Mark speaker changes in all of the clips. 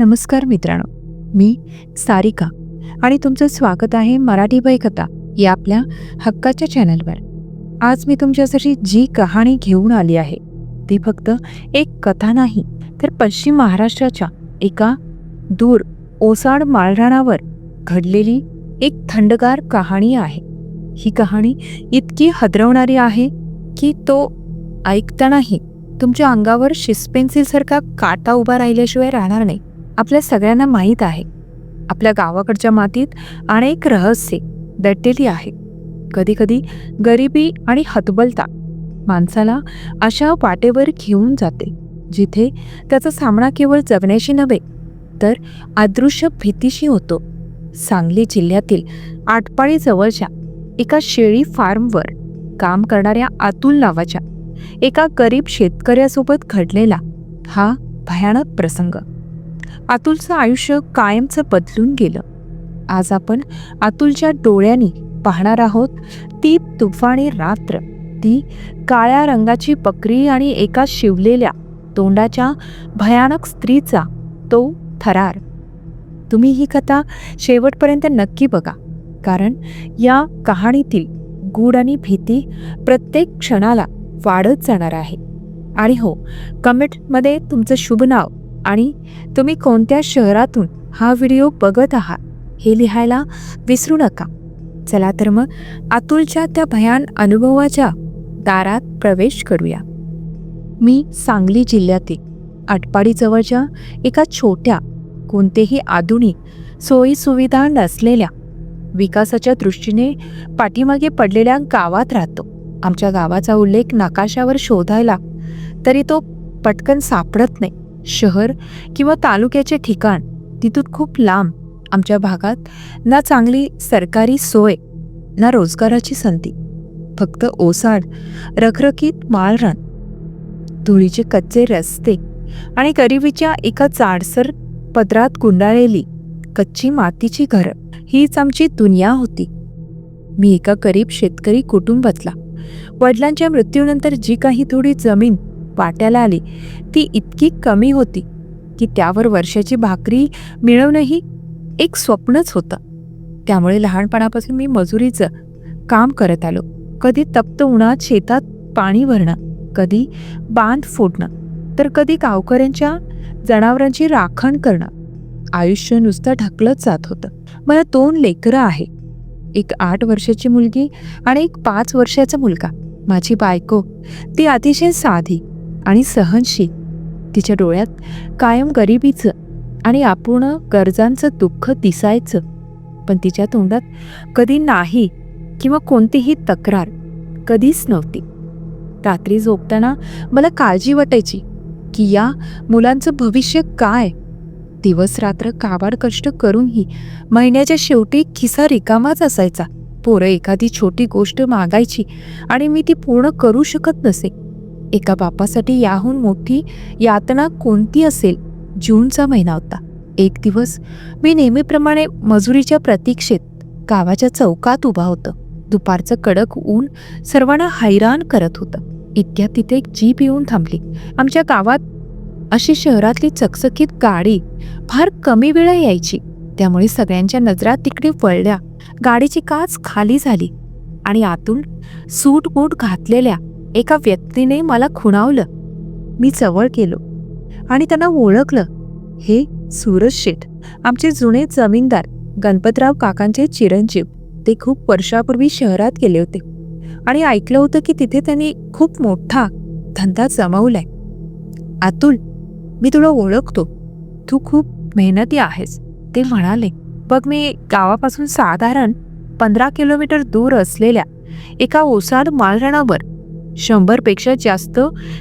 Speaker 1: नमस्कार मित्रांनो मी सारिका आणि तुमचं स्वागत आहे मराठी बाई कथा या आपल्या हक्काच्या चॅनलवर. आज मी तुमच्यासाठी जी कहाणी घेऊन आली आहे ती फक्त एक कथा नाही तर पश्चिम महाराष्ट्राच्या एका दूर ओसाड माळराणावर घडलेली एक थंडगार कहाणी आहे. ही कहाणी इतकी हदरवणारी आहे की तो ऐकतानाही तुमच्या अंगावर शिस्पेन्सिलसारखा काटा उभा राहिल्याशिवाय राहणार नाही. आपल्या सगळ्यांना माहीत आहे. आपल्या गावाकडच्या मातीत अनेक रहस्ये दडलेली आहे. कधीकधी गरिबी आणि हतबलता माणसाला अशा वाटेवर घेऊन जाते जिथे त्याचा सामना केवळ जगण्याशी नव्हे तर अदृश्य भीतीशी होतो. सांगली जिल्ह्यातील आटपाळीजवळच्या एका शेळी फार्मवर काम करणाऱ्या अतुल नावाच्या एका गरीब शेतकऱ्यासोबत घडलेला हा भयानक प्रसंग. अतुलचं आयुष्य कायमचं बदलून गेलं. आज आपण अतुलच्या डोळ्यांनी पाहणार आहोत ती तुफानी रात्र. ती काळ्या रंगाची बकरी आणि एका शिवलेल्या तोंडाच्या भयानक स्त्रीचा तो थरार. तुम्ही ही कथा शेवटपर्यंत नक्की बघा कारण या कहाणीतील गूढ आणि भीती प्रत्येक क्षणाला वाढत जाणार आहे. आणि हो कमेंटमध्ये तुमचं शुभ नाव आणि तुम्ही कोणत्या शहरातून हा व्हिडिओ बघत आहात हे लिहायला विसरू नका. चला तर मग अतुलच्या त्या भयान अनुभवाच्या दारात प्रवेश करूया. मी सांगली जिल्ह्यातील आटपाडीजवळच्या एका छोट्या कोणतेही आधुनिक सोयीसुविधा नसलेल्या विकासाच्या दृष्टीने पाठीमागे पडलेल्या गावात राहतो. आमच्या गावाचा उल्लेख नकाशावर शोधायला तरी तो पटकन सापडत नाही. शहर किंवा तालुक्याचे ठिकाण तिथून खूप लांब आमच्या भागात ना चांगली सरकारी सोय ना रोजगाराची संधी. फक्त ओसाड रखरखीत माळरान धुळीचे कच्चे रस्ते आणि गरिबीच्या एका जाडसर पदरात गुंडाळलेली कच्ची मातीची घरं हीच आमची दुनिया होती. मी एका गरीब शेतकरी कुटुंबातला. वडिलांच्या मृत्यूनंतर जी काही थोडी जमीन वाट्याला आली. ती इतकी कमी होती की त्यावर वर्षाची भाकरी मिळवणंही एक स्वप्नच होतं. त्यामुळे लहानपणापासून मी मजुरीचं काम करत आलो. कधी तप्त उन्हात शेतात पाणी भरणं कधी बांध फोडणं तर कधी गावकऱ्यांच्या जनावरांची राखण करणं. आयुष्य नुसतं ढकलत जात होतं. मला दोन लेकरं आहे. एक आठ वर्षाची मुलगी आणि एक पाच वर्षाचा मुलगा. माझी बायको ती अतिशय साधी आणि सहनशील. तिच्या डोळ्यात कायम गरिबीचं आणि अपूर्ण गरजांचं दुःख दिसायचं. पण तिच्या तोंडात कधी नाही किंवा कोणतीही तक्रार कधीच नव्हती. रात्री झोपताना मला काळजी वाटायची की या मुलांचं भविष्य काय? दिवस रात्र काबाड कष्ट करूनही महिन्याच्या शेवटी खिसा रिकामाच असायचा. पोरं एखादी छोटी गोष्ट मागायची आणि मी ती पूर्ण करू शकत नसे. एका बापासाठी याहून मोठी यातना कोणती असेल? जूनचा महिना होता. एक दिवस मी नेहमीप्रमाणे मजुरीच्या प्रतीक्षेत गावाच्या चौकात उभा होतं. दुपारचं कडक ऊन सर्वांना हैराण करत होतं. इतक्या तिथे एक जीप येऊन थांबली. आमच्या गावात अशी शहरातली चकचकीत गाडी फार कमी वेळा यायची. त्यामुळे सगळ्यांच्या नजरा तिकडे वळल्या. गाडीची काच खाली झाली आणि आतून सूट बूट घातलेल्या एका व्यक्तीने मला खुणावलं. मी जवळ गेलो आणि त्यांना ओळखलं. हे सूरज शेठ आमचे जुने जमीनदार गणपतराव काकांचे चिरंजीव. ते खूप वर्षापूर्वी शहरात गेले होते. आणि ऐकलं होतं की तिथे त्यांनी खूप मोठा धंदा जमवलाय. अतुल मी तुला ओळखतो. तू खूप मेहनती आहेस ते म्हणाले. बघ मी गावापासून साधारण पंधरा किलोमीटर दूर असलेल्या एका ओसाड माळराणावर शंभरपेक्षा जास्त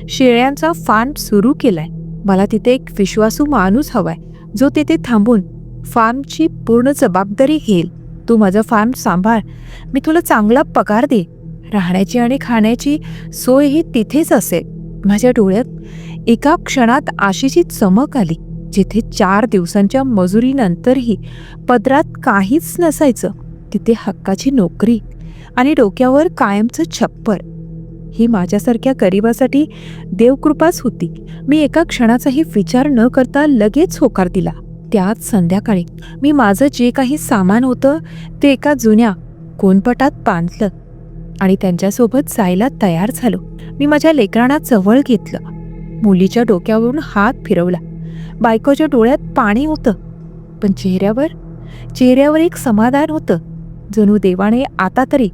Speaker 1: शेळ्यांचा फार्म सुरू केलाय. मला तिथे एक विश्वासू माणूस हवाय जो तिथे थांबून फार्मची पूर्ण जबाबदारी घेईल. तू माझा फार्म सांभाळ. मी तुला चांगला पगार दे. राहण्याची आणि खाण्याची सोय ही तिथेच असेल. माझ्या डोळ्यात एका क्षणात आशेची चमक आली जिथे चार दिवसांच्या मजुरीनंतरही पदरात काहीच नसायचं. तिथे हक्काची नोकरी आणि डोक्यावर कायमचं छप्पर. ही माझ्यासारख्या गरिबासाठी देवकृपाच होती. मी एका क्षणाचाही विचार न करता लगेच होकार दिला. त्याच संध्याकाळी मी माझं जे काही सामान होतं ते एका जुन्या कोनपटात बांधलं आणि त्यांच्यासोबत जायला तयार झालो. मी माझ्या लेकरांना जवळ घेतलं. मुलीच्या डोक्यावरून हात फिरवला. बायकोच्या डोळ्यात पाणी होतं. पण चेहऱ्यावर चेहऱ्यावर एक समाधान होतं. जणू देवाने आता तरी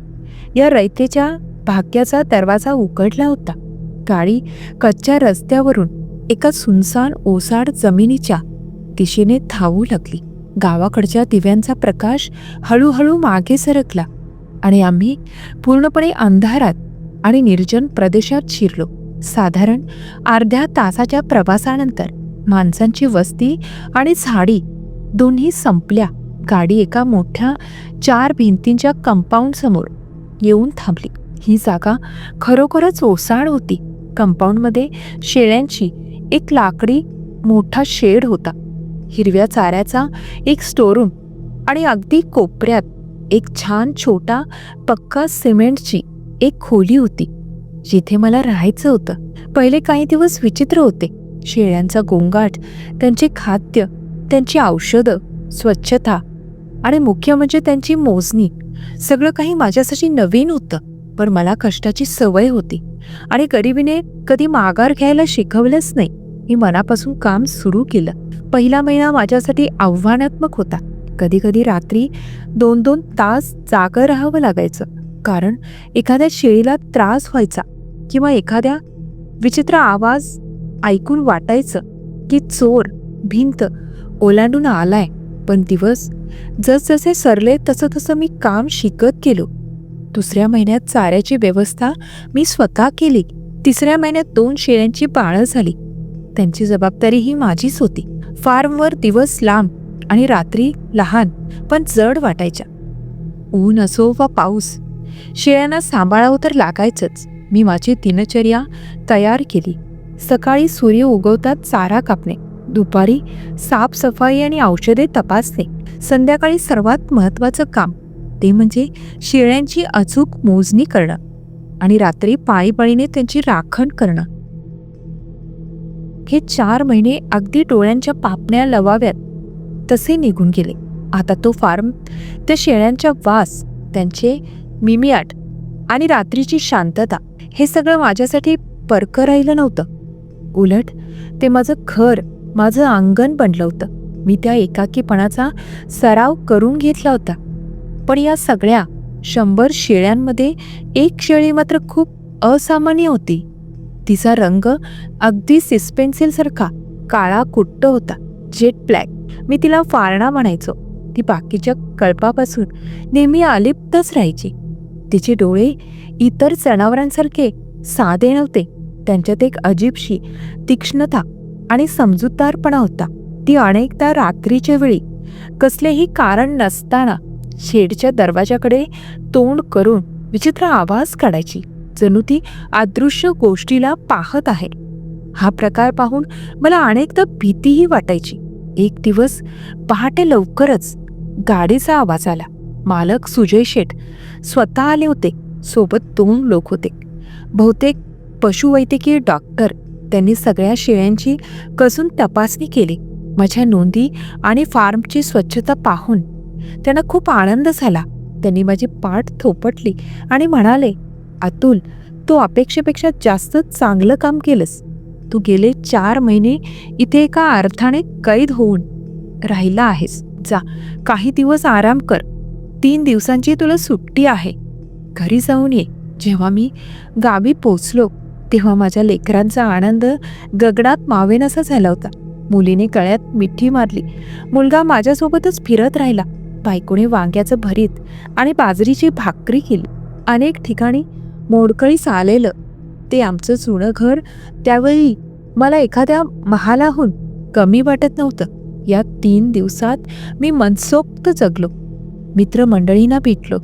Speaker 1: या रयतेच्या भाग्याचा दरवाजा उघडला होता. गाडी कच्च्या रस्त्यावरून एका सुनसान ओसाड जमिनीच्या दिशेने धावू लागली. गावाकडच्या दिव्यांचा प्रकाश हळूहळू मागे सरकला आणि आम्ही पूर्णपणे अंधारात आणि निर्जन प्रदेशात शिरलो. साधारण अर्ध्या तासाच्या प्रवासानंतर माणसांची वस्ती आणि झाडी दोन्ही संपल्या. गाडी एका मोठ्या चार भिंतींच्या कंपाऊंड समोर येऊन थांबली. ही जागा खरोखरच ओसाड होती. कंपाऊंडमध्ये शेळ्यांची एक लाकडी मोठा शेड होता. हिरव्या चाऱ्याचा एक स्टोरूम आणि अगदी कोपऱ्यात एक छान छोटा पक्का सिमेंटची एक खोली होती जिथे मला राहायचं होतं. पहिले काही दिवस विचित्र होते. शेळ्यांचा गोंगाट त्यांचे खाद्य त्यांची औषधं स्वच्छता आणि मुख्य म्हणजे त्यांची मोजणी सगळं काही माझ्यासाठी नवीन होतं. पण मला कष्टाची सवय होती. आणि गरिबीने कधी माघार घ्यायला शिकवलंच नाही. मी मनापासून काम सुरू केलं. पहिला महिना माझ्यासाठी आव्हानात्मक होता. कधी कधी रात्री दोन दोन तास जागं राहावं लागायचं. कारण एखाद्या शेळीला त्रास व्हायचा किंवा एखाद्या विचित्र आवाज ऐकून वाटायचं की चोर भिंत ओलांडून आलाय. पण दिवस जसजसे सरले तसं तसं मी काम शिकत गेलो. दुसऱ्या महिन्यात चाऱ्याची व्यवस्था मी स्वतः केली. तिसऱ्या महिन्यात दोन शेळ्यांची पाळं झाली. त्यांची जबाबदारी ही माझीच होती. फार्मवर दिवस लांब आणि रात्री लहान पण जड वाटायच्या. ऊन असो वा पाऊस शेळ्यांना सांभाळावं तर लागायचंच. मी माझी दिनचर्या तयार केली. सकाळी सूर्य उगवतात चारा कापणे दुपारी साफसफाई आणि औषधे तपासणे संध्याकाळी सर्वात महत्त्वाचं काम. ते म्हणजे शेळ्यांची अचूक मोजणी करणं आणि रात्री पाळीपाळीने त्यांची राखण करणं. हे चार महिने अगदी डोळ्यांच्या पापण्या लवाव्यात तसे निघून गेले. आता तो फार्म त्या शेळ्यांच्या वास त्यांचे मिमियाट आणि रात्रीची शांतता हे सगळं माझ्यासाठी परकं राहिलं नव्हतं. उलट ते माझं घर माझं अंगण बनलं होतं. मी त्या एकाकीपणाचा सराव करून घेतला होता. पण या सगळ्या शंभर शेळ्यांमध्ये एक शेळी मात्र खूप असामान्य होती. तिचा रंग अगदी सिस्पेन्सिलसारखा काळा कुट्ट होता जेट ब्लॅक. मी तिला फारणा म्हणायचो. ती बाकीच्या कळपापासून नेहमी अलिप्तच राहायची. तिचे डोळे इतर जनावरांसारखे साधे नव्हते. त्यांच्यात एक अजीबशी तीक्ष्णता आणि समजूतदारपणा होता. ती अनेकदा रात्रीच्या वेळी कसलेही कारण नसताना शेडच्या दरवाजाकडे तोंड करून विचित्र आवाज काढायची जणू ती अदृश्य गोष्टीला पाहत आहे. हा प्रकार पाहून मला अनेकदा भीतीही वाटायची. एक दिवस पहाटे लवकरच गाडीचा आवाज आला. मालक सुजय शेठ स्वतः आले होते. सोबत दोन लोक होते. बहुतेक पशुवैद्यकीय डॉक्टर. त्यांनी सगळ्या शेळ्यांची कसून तपासणी केली. माझ्या नोंदी आणि फार्मची स्वच्छता पाहून त्यांना खूप आनंद झाला. त्यांनी माझी पाठ थोपटली आणि म्हणाले अतुल तू अपेक्षेपेक्षा जास्त चांगलं काम केलंस. तू गेले चार महिने इथे एका अर्थाने कैद होऊन राहिला आहेस. जा काही दिवस आराम कर. तीन दिवसांची तुला सुट्टी आहे. घरी जाऊन ये. जेव्हा मी गावी पोचलो तेव्हा माझ्या लेकरांचा आनंद गगडात मावेनासा झाला होता. मुलीने कळ्यात मिठी मारली. मुलगा माझ्यासोबतच फिरत राहिला. बायकोने वांग्याचं भरीत आणि बाजरीची भाकरी केली. अनेक ठिकाणी मोडकळीस आलेलं ते आमचं जुनं घर. त्यावेळी मला एखाद्या महालाहून कमी वाटत नव्हतं. या तीन दिवसात मी मनसोक्त जगलो. मित्रमंडळींना भेटलो.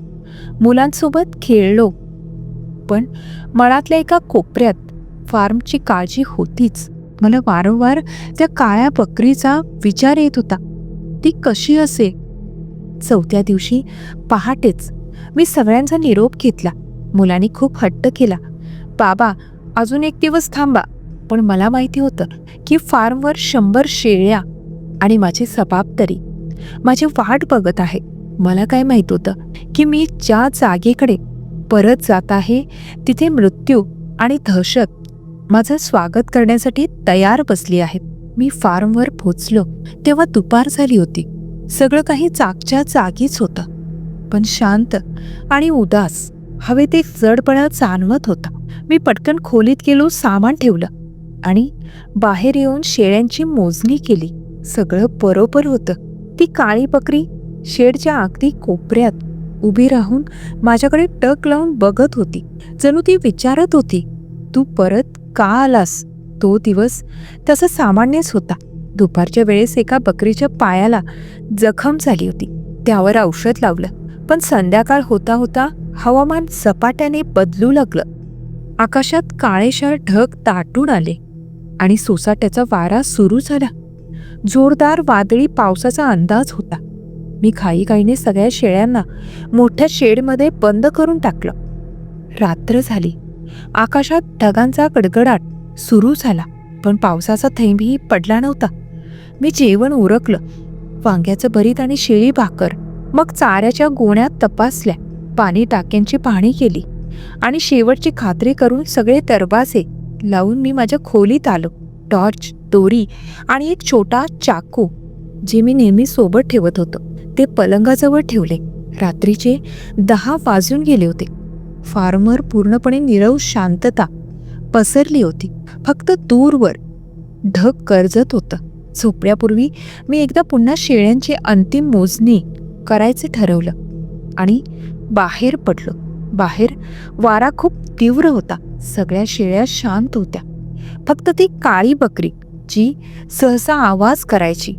Speaker 1: मुलांसोबत खेळलो. पण मनातल्या एका कोपऱ्यात फार्मची काळजी होतीच. मला वारंवार त्या काळ्या बकरीचा विचार येत होता. ती कशी असे चौथ्या दिवशी पहाटेच मी सगळ्यांचा निरोप घेतला. मुलांनी खूप हट्ट केला. बाबा अजून एक दिवस थांबा. पण मला माहिती होतं की फार्मवर शंभर शेळ्या आणि माझी जबाबदारी माझी वाट बघत आहे. मला काय माहीत होतं की मी ज्या जागेकडे परत जात आहे तिथे मृत्यू आणि दहशत माझं स्वागत करण्यासाठी तयार बसली आहेत. मी फार्मवर पोचलो तेव्हा दुपार झाली होती. सगळं काही चाकच्या जागीच होतं. पण शांत आणि उदास हवेत एक जडपणा जाणवत होता. मी पटकन खोलीत गेलो सामान ठेवलं आणि बाहेर येऊन शेळ्यांची मोजणी केली. सगळं बरोबर होतं. ती काळी बकरी शेडच्या अगदी कोपऱ्यात उभी राहून माझ्याकडे टक लावून बघत होती. जणू ती विचारत होती तू परत का आलास? तो दिवस तसा सामान्यच होता. दुपारच्या वेळेस एका बकरीच्या पायाला जखम झाली होती. त्यावर औषध लावलं. पण संध्याकाळ होता होता हवामान झपाट्याने बदलू लागलं. आकाशात काळेशार ढग दाटून आले आणि सोसाट्याचा वारा सुरू झाला. जोरदार वादळी पावसाचा अंदाज होता. मी घाईघाईने सगळ्या शेळ्यांना मोठ्या शेडमध्ये बंद करून टाकलं. रात्र झाली. आकाशात ढगांचा गडगडाट सुरू झाला. पण पावसाचा थेंबही पडला नव्हता. मी जेवण उरकलं. वांग्याचं भरीत आणि शेळी भाकर. मग चाऱ्याच्या गोण्यात तपासल्या. पाणी टाक्यांची पाहणी केली. आणि शेवटची खात्री करून सगळे दरवाजे लावून मी माझ्या खोलीत आलो. टॉर्च दोरी आणि एक छोटा चाकू जे मी नेहमी सोबत ठेवत होतो. ते पलंगाजवळ ठेवले. रात्रीचे दहा वाजून गेले होते. फार्मर पूर्णपणे निरव शांतता पसरली होती. फक्त दूरवर ढग कर्जत होतं. झोपण्यापूर्वी मी एकदा पुन्हा शेळ्यांची अंतिम मोजणी करायचे ठरवलं आणि बाहेर पडलो. बाहेर वारा खूप तीव्र होता. सगळ्या शेळ्या शांत होत्या. फक्त ती काळी बकरी जी सहसा आवाज करायची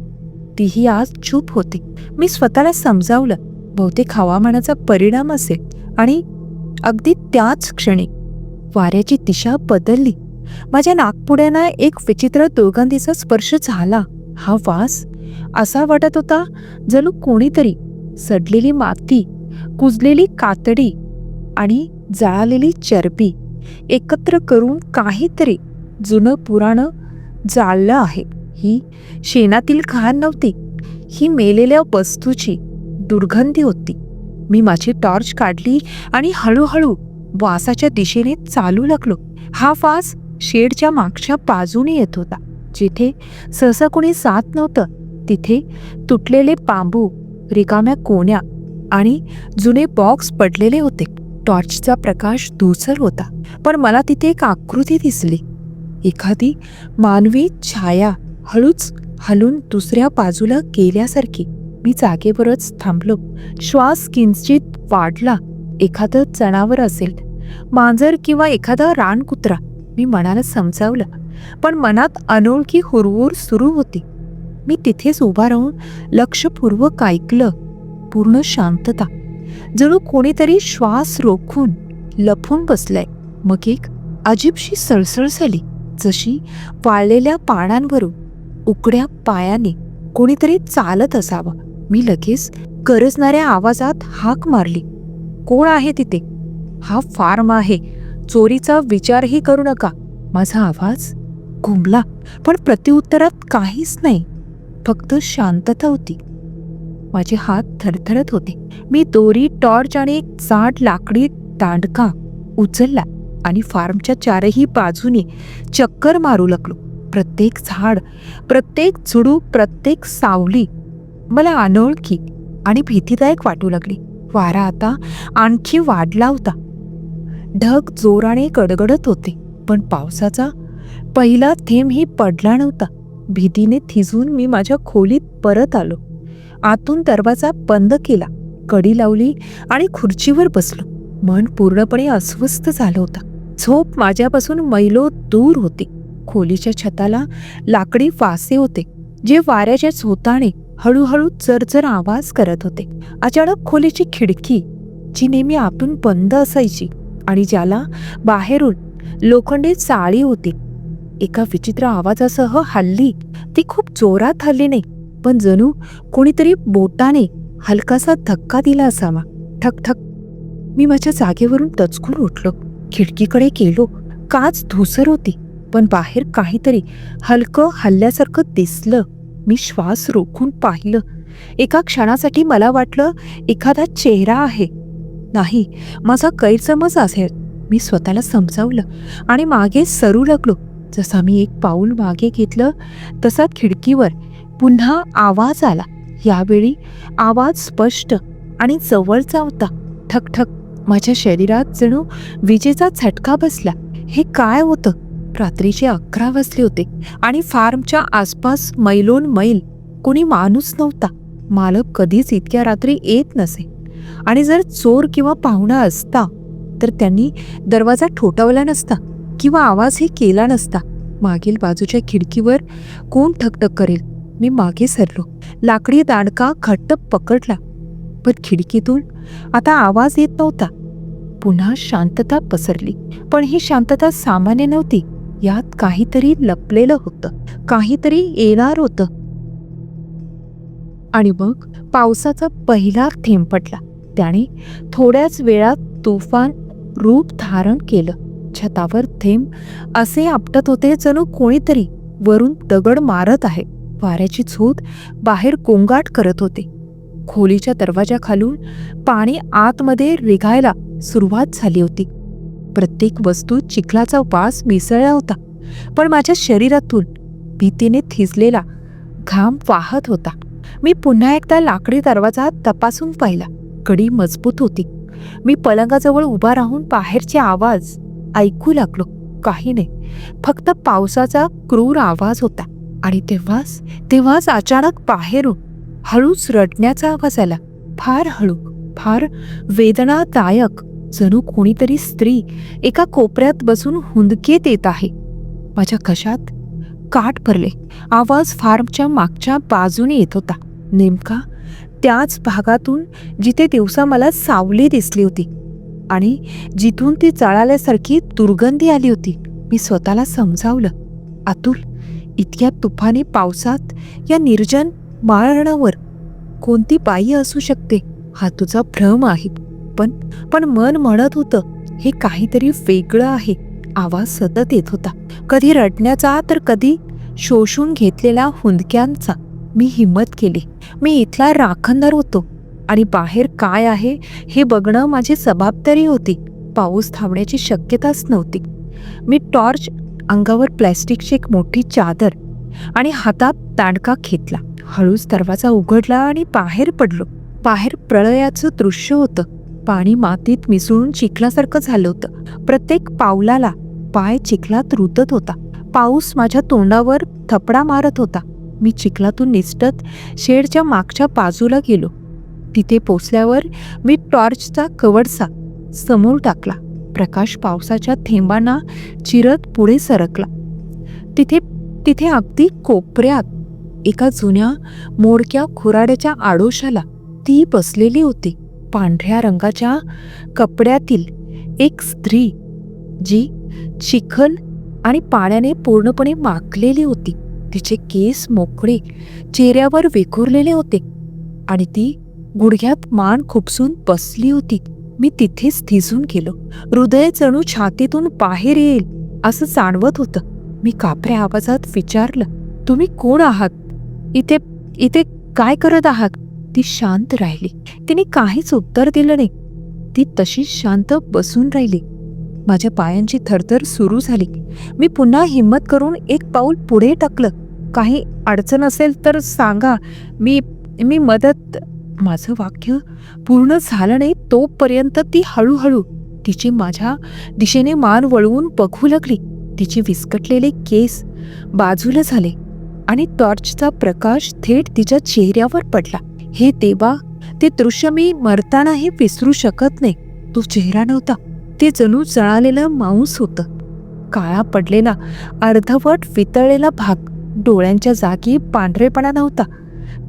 Speaker 1: तीही आज चूप होती. मी स्वतःला समजावलं बहुतेक हवामानाचा परिणाम असेल आणि अगदी त्याच क्षणी वाऱ्याची दिशा बदलली. माझ्या नागपुड्यांना एक विचित्र दुर्गंधीचा स्पर्श झाला. हा वास असा वाटत होता जणू कोणीतरी सडलेली माती कुजलेली कातडी आणि जळालेली चरबी एकत्र करून काहीतरी जुनं पुराणं जाळलं आहे. ही शेणातील घाण नव्हती ही मेलेल्या वस्तूची दुर्गंधी होती. मी माझी टॉर्च काढली आणि हळूहळू वासाच्या दिशेने चालू लागलो. हा वास शेडच्या मागच्या बाजूने येत होता. जिथे सहसा कोणी साथ नव्हतं तिथे तुटलेले बांबू रिकाम्या कोण्या आणि जुने बॉक्स पडलेले होते. टॉर्चचा प्रकाश धुसर होता पण मला तिथे एक आकृती दिसली. एखादी मानवी छाया हळूच हलून दुसऱ्या बाजूला गेल्यासारखी. मी जागेवरच थांबलो. श्वास किंचित वाढला. एखादं जनावर असेल मांजर किंवा एखादा रानकुत्रा. मी मनाला समजावलं. पण मनात अनोळखी हुरवूर सुरू होती. मी तिथेच उभा राहून लक्षपूर्वक ऐकलं पूर्ण शांतता. जणू कोणीतरी श्वास रोखून लपून बसलाय. मग एक अजीबशी सळसळ झाली जशी वाळलेल्या पानांवरून उकड्या पायाने कोणीतरी चालत असावं. मी लगेच गरजणाऱ्या आवाजात हाक मारली. कोण आहे तिथे? हा फार्म आहे. चोरीचा विचारही करू नका. माझा आवाज घुमला पण प्रत्युत्तरात काहीच नाही. फक्त शांतता होती. माझे हात थरथरत होते. मी दोरी टॉर्च आणि एक जाड लाकडी दांडका उचलला आणि फार्मच्या चारही बाजूने चक्कर मारू लागलो. प्रत्येक झाड प्रत्येक झुडूप प्रत्येक सावली मला अनोळखी आणि भीतीदायक वाटू लागली. वारा आता आणखी वाढला होता. ढग जोराने गडगडत होते. पण पावसाचा पहिला थेंबही पडला नव्हता. भीतीने थिजून मी माझ्या खोलीत परत आलो. आतून दरवाजा बंद केला. कडी लावली आणि खुर्चीवर बसलो. मन पूर्णपणे अस्वस्थ झालं होतं. झोप माझ्यापासून मैलो दूर होती. खोलीच्या छताला लाकडी फासे होते जे वाऱ्याच्या झोताने हळूहळू चरचर आवाज करत होते. अचानक खोलीची खिडकी जी नेहमी आतून बंद असायची आणि ज्याला बाहेरून लोखंडी चाळी होती. एका विचित्र आवाजासह हल्ली. ती खूप जोरात हल्ली नाही पण जणू कोणीतरी बोटाने हलकासा धक्का दिला असावा. ठक ठक. मी माझ्या जागेवरून टचकून उठलो. खिडकीकडे गेलो. काच धुसर होती पण बाहेर काहीतरी हलकं हल्ल्यासारखं दिसलं. मी श्वास रोखून पाहिलं. एका क्षणासाठी मला वाटलं एखादा चेहरा आहे. नाही माझा गैरसमज असेल मी स्वतःला समजावलं आणि मागे सरू लागलो. जसा मी एक पाऊल मागे घेतलं तसा खिडकीवर पुन्हा आवाज आला. यावेळी आवाज स्पष्ट आणि जवळचा होता. ठकठक माझ्या शरीरात जणू विजेचा झटका बसला. हे काय होतं? रात्रीचे अकरा वाजले होते आणि फार्मच्या आसपास मैलोन मैल कोणी माणूस नव्हता. मालक कधीच इतक्या रात्री येत नसे. आणि जर चोर किंवा पाहुणा असता तर त्यांनी दरवाजा ठोठावला नसता किंवा आवाजही केला नसता. मागील बाजूच्या खिडकीवर कोण ठकठक करेल? मी मागे सरलो. लाकडी दांडका घट्ट पकडला पण खिडकीतून आता आवाज येत नव्हता. पुन्हा शांतता पसरली पण ही शांतता सामान्य नव्हती. यात काहीतरी लपलेलं होतं काहीतरी येणार होतं. आणि मग पावसाचा पहिला थेंब पडला. त्याने थोड्याच वेळात तुफान रूप धारण केलं. छतावर थेंब असे आपटत होते जणू कोणीतरी वरून दगड मारत आहे. वाऱ्याची झोत बाहेर कोंगाट करत होते. खोलीच्या दरवाजाखालून पाणी आतमध्ये रिघायला सुरुवात झाली होती. प्रत्येक वस्तू चिखलाचा वास मिसळला होता पण माझ्या शरीरातून भीतीने थिजलेला घाम वाहत होता. मी पुन्हा एकदा लाकडी दरवाजा तपासून पाहिला. कडी मजबूत होती. मी पलंगाजवळ उभा राहून बाहेरचे आवाज ऐकू लागलो. काही नाही फक्त पावसाचा क्रूर आवाज होता. आणि तेव्हाच तेव्हाच अचानक बाहेरून हळूच रडण्याचा आवाज आला. फार हळू फार वेदनादायक. जणू कोणीतरी स्त्री एका कोपऱ्यात बसून हुंदकेत येत आहे. माझ्या कशात? काठ भरले. आवाज फार्मच्या मागच्या बाजूने येत होता. नेमका त्याच भागातून जिथे दिवसा मला सावली दिसली होती आणि जिथून ती चळाल्यासारखी दुर्गंधी आली होती मी स्वतःला समजावलं अतुल इतक्या तुफानी पावसात या निर्जन माळरणावर कोणती बाई असू शकते? हा तुझा भ्रम आहे. पण पण मन म्हणत होतं हे काहीतरी वेगळं आहे. आवाज सतत येत होता. कधी रडण्याचा तर कधी शोषून घेतलेला हुंदक्यांचा. मी हिंमत केली. मी इथला राखणदार होतो. आणि बाहेर काय आहे हे बघणं माझी जबाबदारी होती. पाऊस थांबण्याची शक्यताच नव्हती. मी टॉर्च अंगावर प्लॅस्टिकची एक मोठी चादर आणि हातात दांडका घेतला. हळूच दरवाजा उघडला आणि बाहेर पडलो. बाहेर प्रळयाचं दृश्य होतं. पाणी मातीत मिसळून चिखलासारखं झालं होतं. प्रत्येक पावलाला पाय चिखलात रुतत होता. पाऊस माझ्या तोंडावर थपडा मारत होता. मी चिखलातून निसटत शेडच्या मागच्या बाजूला गेलो. तिथे पोचल्यावर मी टॉर्चचा कवडसा समोर टाकला. प्रकाश पावसाच्या थेंबांना चिरत पुढे सरकला. तिथे तिथे अगदी कोपऱ्यात एका जुन्या मोडक्या खुराड्याच्या आडोशाला ती बसलेली होती. पांढऱ्या रंगाच्या कपड्यातील एक स्त्री जी चिखल आणि पाण्याने पूर्णपणे माखलेली होती. तिचे केस मोकळे चेहऱ्यावर विखुरलेले होते. आणि ती गुडघ्यात मान खुपसून बसली होती. मी तिथेच थिजून गेलो. हृदय जणू छातीतून बाहेर येईल असं जाणवत होतं. मी कापऱ्या आवाजात विचारलं तुम्ही कोण आहात? इथे इथे काय करत आहात? ती शांत राहिली. तिने काहीच उत्तर दिलं नाही. ती तशीच शांत बसून राहिली. माझ्या पायांची थरथर सुरू झाली. मी पुन्हा हिंमत करून एक पाऊल पुढे टाकलं. काही अडचण असेल तर सांगा. मी मी मदत माझं वाक्य पूर्ण झालं नाही तोपर्यंत ती हळूहळू तिची माझ्या दिशेने मान वळवून बघू लागली. तिचे विस्कटलेले केस बाजूला झाले आणि टॉर्चचा प्रकाश थेट तिच्या चेहऱ्यावर पडला. हे देवा ते दृश्य मी मरतानाही विसरू शकत नाही. तो चेहरा नव्हता. ते जणू जळालेलं मांस होतं. काळा पडलेला अर्धवट वितळलेला भाग डोळ्यांच्या जागी पांढरेपणा नव्हता.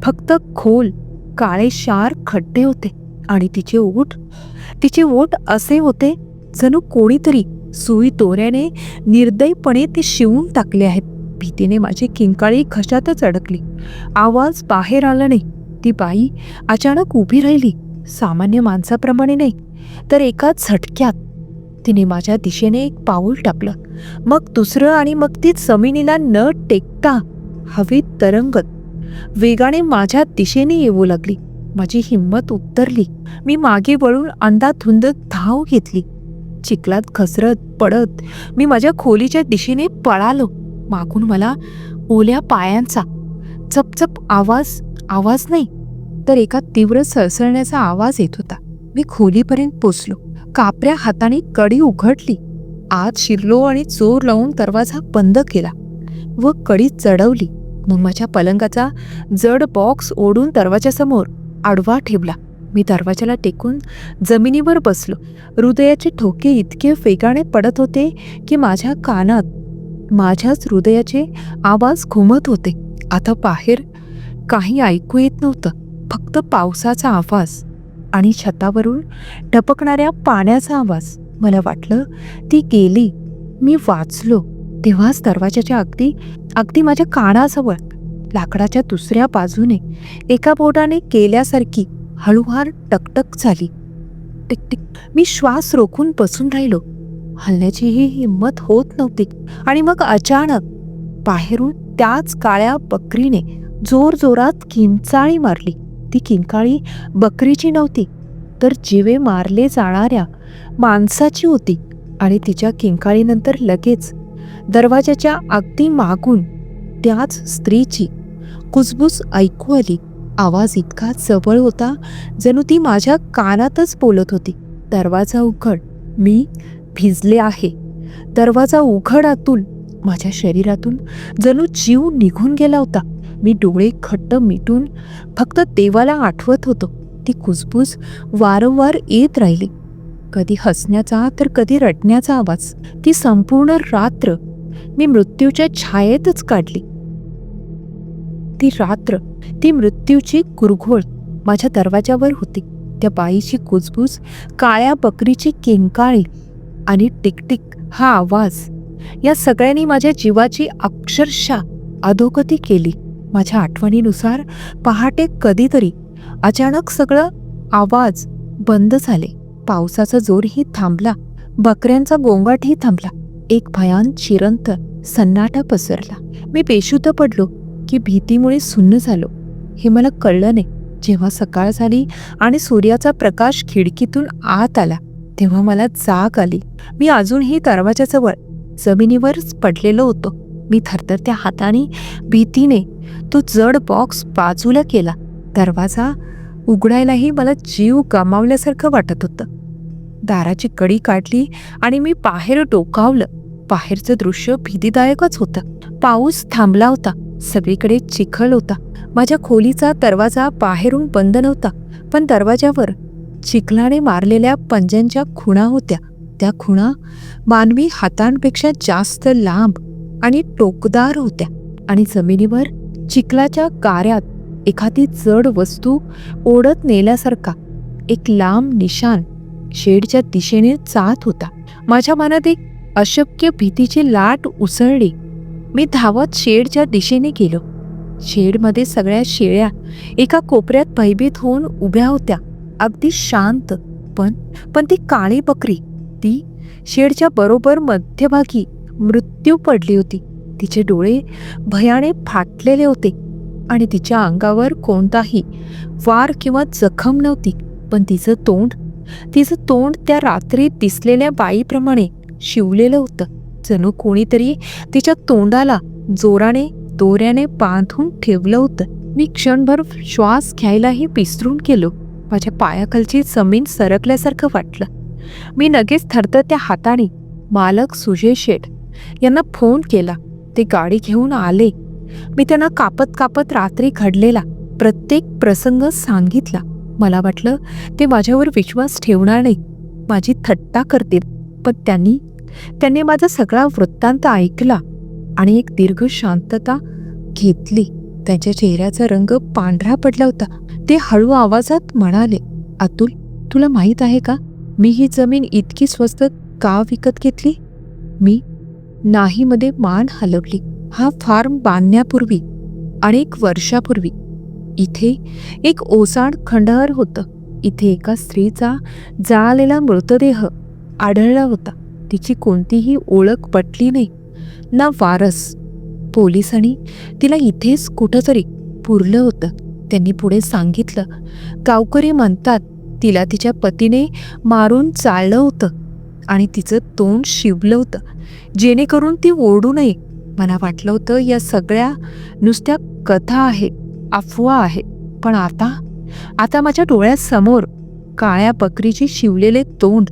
Speaker 1: फक्त खोल काळे शार खड्डे होते आणि तिचे ओठ तिचे ओठ असे होते जणू कोणीतरी सुई दोऱ्याने निर्दयपणे ते शिवून टाकले आहेत. भीतीने माझी किंकाळी घशातच अडकली. आवाज बाहेर आला नाही. ती बाई अचानक उभी राहिली. सामान्य माणसाप्रमाणे नाही तर एका झटक्यात तिने माझ्या दिशेने एक पाऊल टाकलं मग दुसरं आणि मग ती जमिनीला न टेकता हवेत तरंगत. वेगाने माझ्या दिशेने येऊ लागली. माझी हिंमत उतरली. मी मागे वळून अंधाधुंद धाव घेतली. चिखलात घसरत पडत मी माझ्या खोलीच्या दिशेने पळालो. मागून मला ओल्या पायांचा चपचप आवाज आवाज नाही तर एका तीव्र सळसळण्याचा आवाज येत होता. मी खोलीपर्यंत पोचलो. कापऱ्या हाताने कडी उघडली. आत शिरलो आणि चोर लावून दरवाजा बंद केला व कडी चढवली. मग माझ्या पलंगाचा जड बॉक्स ओढून दरवाजासमोर आडवा ठेवला. मी दरवाजाला टेकून जमिनीवर बसलो. हृदयाचे ठोके इतके वेगाने पडत होते की माझ्या कानात माझ्याच हृदयाचे आवाज घुमत होते. आता बाहेर काही ऐकू येत नव्हतं फक्त पावसाचा आवाज. आणि छतावरून टपकणाऱ्या पाण्याचा आवाज. मला वाटलं ती गेली. मी वाचलो. तेव्हाच दरवाजाच्या अगदी अगदी माझ्या कानाजवळ लाकडाच्या दुसऱ्या बाजूने एका बोटाने केल्यासारखी हळूहार टकटक झाली. टिकटिक मी श्वास रोखून बसून राहिलो. हलण्याचीही हिंमत होत नव्हती. आणि मग अचानक बाहेरून त्याच काळ्या बकरीने जोर जोरात किंचाळी मारली. ती किंकाळी बकरीची नव्हती तर जिवे मारले जाणाऱ्या माणसाची होती आणि तिच्या किंकाळीनंतर लगेच दरवाजाच्या अगदी मागून त्याच स्त्रीची कुजबूज ऐकू आली. आवाज इतका जवळ होता जणू ती माझ्या कानातच बोलत होती. दरवाजा उघड मी भिजले आहे. दरवाजा उघड आतून माझ्या शरीरातून जणू जीव निघून गेला होता. मी डोळे खट्ट मिटून फक्त देवाला आठवत होतो. ती कुजबूज वारंवार येत राहिली. कधी हसण्याचा तर कधी रडण्याचा आवाज. ती संपूर्ण रात्र मी मृत्यूच्या छायेतच काढली. ती रात्र ती मृत्यूची कुरघोळ माझ्या दरवाजावर होती. त्या बाईची कुजबूज काळ्या बकरीची किंकाळी आणि टिकटिक हा आवाज या सगळ्यांनी माझ्या जीवाची अक्षरशः अधोगती केली. माझ्या आठवणीनुसार पहाटे कधीतरी अचानक सगळं आवाज बंद झाले. पावसाचा जोरही थांबला. बकऱ्यांचा गोंगाटही थांबला. एक भयान चिरंत सन्नाटा पसरला. मी बेशुद्ध पडलो की भीतीमुळे सुन्न झालो. हे मला कळलं नाही. जेव्हा सकाळ झाली आणि सूर्याचा प्रकाश खिडकीतून आत आला तेव्हा मला जाग आली. मी अजूनही दरवाजाजवळ जमिनीवरच पडलेलो होतो. मी थरथरत्या हाताने भीतीने. तो जड बॉक्स बाजूला केला. दरवाजा उघडायलाही मला जीव गमावल्यासारखं वाटत होतं. दाराची कडी काढली आणि मी बाहेर डोकावलं. बाहेरचं दृश्य भीतीदायकच होतं. पाऊस थांबला होता. सगळीकडे चिखल होता. माझ्या खोलीचा दरवाजा बाहेरून बंद नव्हता पण दरवाजावर चिखलाने मारलेल्या पंजांच्या खुणा होत्या. त्या खुणा मानवी हातांपेक्षा जास्त लांब आणि टोकदार होत्या. आणि जमिनीवर चिखलाच्या गाऱ्यात एखादी जड वस्तू ओढत नेल्यासारखा एक लांब निशाण शेडच्या दिशेने जात होता. माझ्या मनात एक अशक्य भीतीची लाट उसळली. मी धावत शेडच्या दिशेने गेलो. शेडमध्ये सगळ्या शेळ्या एका कोपऱ्यात भयभीत होऊन उभ्या होत्या. अगदी शांत पण पण ती काळी बकरी ती शेडच्या बरोबर मध्यभागी मृत्यू पडली होती. तिचे डोळे भयाने फाटलेले होते आणि तिच्या अंगावर कोणताही वार किंवा जखम नव्हती. पण तिचं तोंड तिचं तोंड त्या रात्री दिसलेल्या बाईप्रमाणे शिवलेलं होतं. जणू कोणीतरी तिच्या तोंडाला जोराने दोऱ्याने बांधून ठेवलं होतं. मी क्षणभर श्वास घ्यायलाही विसरून गेलो. माझ्या पायाखालची जमीन सरकल्यासारखं वाटलं. मी लगेच थरथरत्या हाताने मालक सुजय शेठ यांना फोन केला. ते गाडी घेऊन आले. मी त्यांना कापत कापत रात्री घडलेला प्रत्येक प्रसंग सांगितला. मला वाटलं ते माझ्यावर विश्वास ठेवणार नाही. माझी थट्टा करतील. पण त्यांनी त्यांनी माझा सगळा वृत्तांत ऐकला आणि एक दीर्घ शांतता घेतली. त्यांच्या चेहऱ्याचा रंग पांढरा पडला होता. ते हळू आवाजात म्हणाले अतुल तुला माहीत आहे का? मी ही जमीन इतकी स्वस्त का विकत घेतली? मी नाहीमध्ये मान हलवली. हा फार्म बांधण्यापूर्वी अनेक वर्षापूर्वी. इथे एक ओसाड खंडहर होतं. इथे एका स्त्रीचा जाळलेला मृतदेह आढळला होता. तिची कोणतीही ओळख पटली नाही. ना वारस. पोलिसांनी तिला इथेच कुठंतरी पुरलं होतं. त्यांनी पुढे सांगितलं गावकरी म्हणतात तिला तिच्या पतीने मारून चाललं होतं आणि तिचं तोंड शिवलं होतं. जेणेकरून ती ओरडू नये मला वाटलं होतं या सगळ्या नुसत्या कथा आहेत अफवा आहे पण आता आता माझ्या डोळ्यासमोर काळ्या बकरीचे शिवलेले तोंड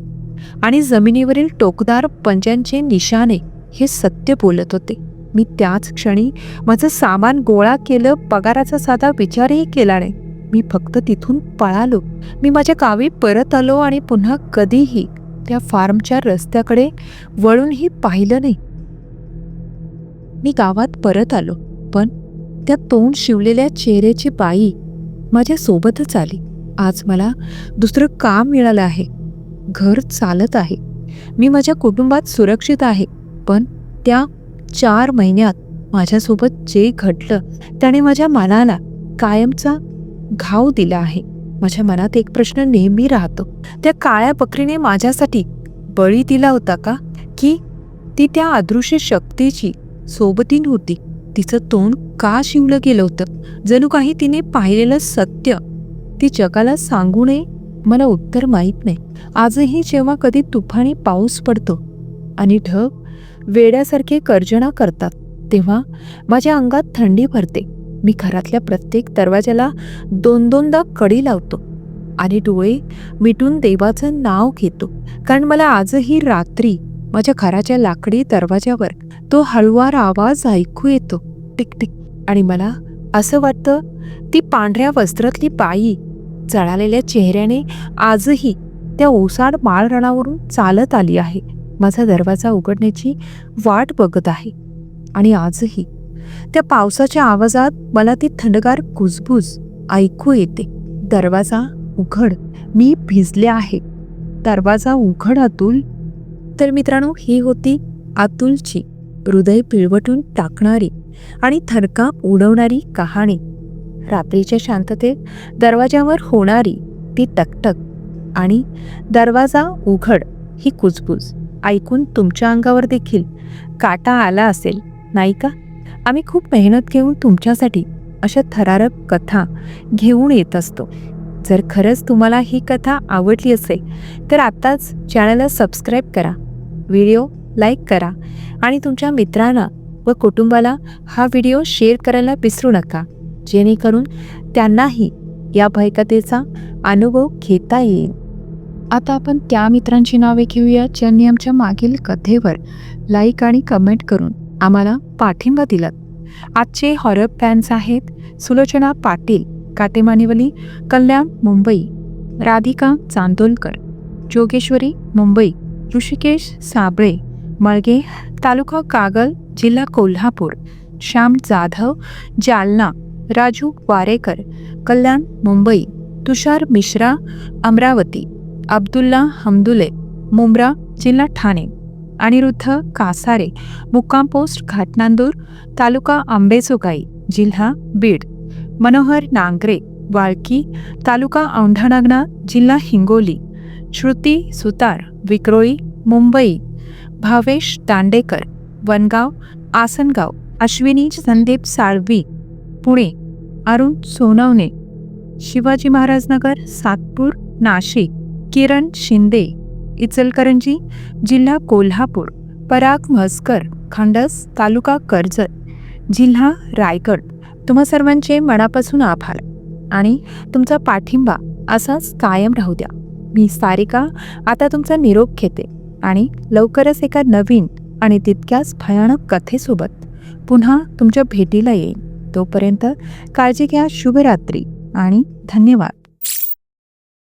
Speaker 1: आणि जमिनीवरील टोकदार पंजांचे निशाणे हे सत्य बोलत होते. मी त्याच क्षणी माझं सामान गोळा केलं पगाराचा साधा विचारही केला नाही. मी फक्त तिथून पळालो. मी माझ्या गावी परत आलो आणि पुन्हा कधीही त्या फार्मच्या रस्त्याकडे वळूनही पाहिलं नाही. मी गावात परत आलो पण त्या तोंड शिवलेल्या चेहऱ्याची बाई माझ्या सोबतच आली. आज मला दुसरं काम मिळालं आहे. घर चालत आहे. मी माझ्या कुटुंबात सुरक्षित आहे पण त्या चार महिन्यात माझ्यासोबत जे घडलं त्याने माझ्या मनाला कायमचा घाव दिला आहे. माझ्या मनात एक प्रश्न नेहमी राहतो. त्या काळ्या बकरीने माझ्यासाठी बळी दिला होता का? की ती त्या अदृश्य शक्तीची सोबतीन होती? तिचं तोंड का शिवलं गेलं होतं? जणू काही तिने पाहिलेलं सत्य ती जगाला सांगू नये? मला उत्तर माहीत नाही. आजही जेव्हा कधी तुफानी पाऊस पडतो आणि ढग वेड्यासारखे कर्जना करतात तेव्हा माझ्या अंगात थंडी भरते. मी घरातल्या प्रत्येक दरवाजाला दोन दोनदा कडी लावतो आणि डोळे मिटून देवाचं नाव घेतो. कारण मला आजही रात्री माझ्या घराच्या लाकडी दरवाजावर तो हळुवार आवाज ऐकू येतो. टिक टिक. आणि मला असं वाटतं ती पांढऱ्या वस्त्रातली बाई जळालेल्या चेहऱ्याने आजही त्या ओसाड माळरणावरून चालत आली आहे. माझा दरवाजा उघडण्याची वाट बघत आहे. आणि आजही त्या पावसाच्या आवाजात मला ती थंडगार कुजबूज ऐकू येते. दरवाजा उघड. मी भिजले आहे. दरवाजा उघड अतुल. तर मित्रांनो ही होती अतुलची हृदय पिळवटून टाकणारी आणि थरकाप उडवणारी कहाणी. रात्रीच्या शांततेत दरवाजावर होणारी ती टकटक आणि दरवाजा उघड ही कुजबूज ऐकून तुमच्या अंगावर देखील काटा आला असेल नाही का? आम्ही खूप मेहनत घेऊन तुमच्यासाठी अशा थरारक कथा घेऊन येत असतो. जर खरंच तुम्हाला ही कथा आवडली असेल तर आत्ताच चॅनलला सबस्क्राईब करा व्हिडिओ लाईक करा आणि तुमच्या मित्रांना व कुटुंबाला हा व्हिडिओ शेअर करायला विसरू नका. जेणेकरून त्यांनाही या भयकथेचा अनुभव घेता येईल. आता आपण त्या मित्रांची नावे घेऊया ज्यांनी आमच्या मागील कथेवर लाईक आणि कमेंट करून आम्हाला पाठिंबा दिलात. आजचे हॉरर फॅन्स आहेत सुलोचना पाटील काटेमानिवली कल्याण मुंबई राधिका चांदोलकर जोगेश्वरी मुंबई ऋषिकेश साबळे मळगे तालुका कागल जिल्हा कोल्हापूर श्याम जाधव जालना राजू वारेकर कल्याण मुंबई तुषार मिश्रा अमरावती अब्दुल्ला हमदुले मुंब्रा जिल्हा ठाणे. अनिरुद्ध कासारे मुक्काम पोस्ट घाटनांदूर तालुका आंबेजोगाई जिल्हा बीड. मनोहर नांगरे वाळकी तालुका औंढानागना जिल्हा हिंगोली. श्रुती सुतार विक्रोळी मुंबई. भावेश दांडेकर वनगाव आसनगाव. अश्विनी संदीप साळवी पुणे. अरुण सोनवणे. शिवाजी महाराजनगर सातपूर नाशिक. किरण शिंदे. इचलकरंजी जिल्हा कोल्हापूर पराग म्हसकर खंडस तालुका कर्जत जिल्हा रायगड. तुम्हा सर्वांचे मनापासून आभार. आणि तुमचा पाठिंबा असाच कायम राहू द्या. मी सारिका आता तुमचा निरोप घेते. आणि लवकरच एका नवीन आणि तितक्याच भयानक कथेसोबत पुन्हा तुमच्या भेटीला येईन. तोपर्यंत काळजी घ्या शुभरात्री आणि धन्यवाद.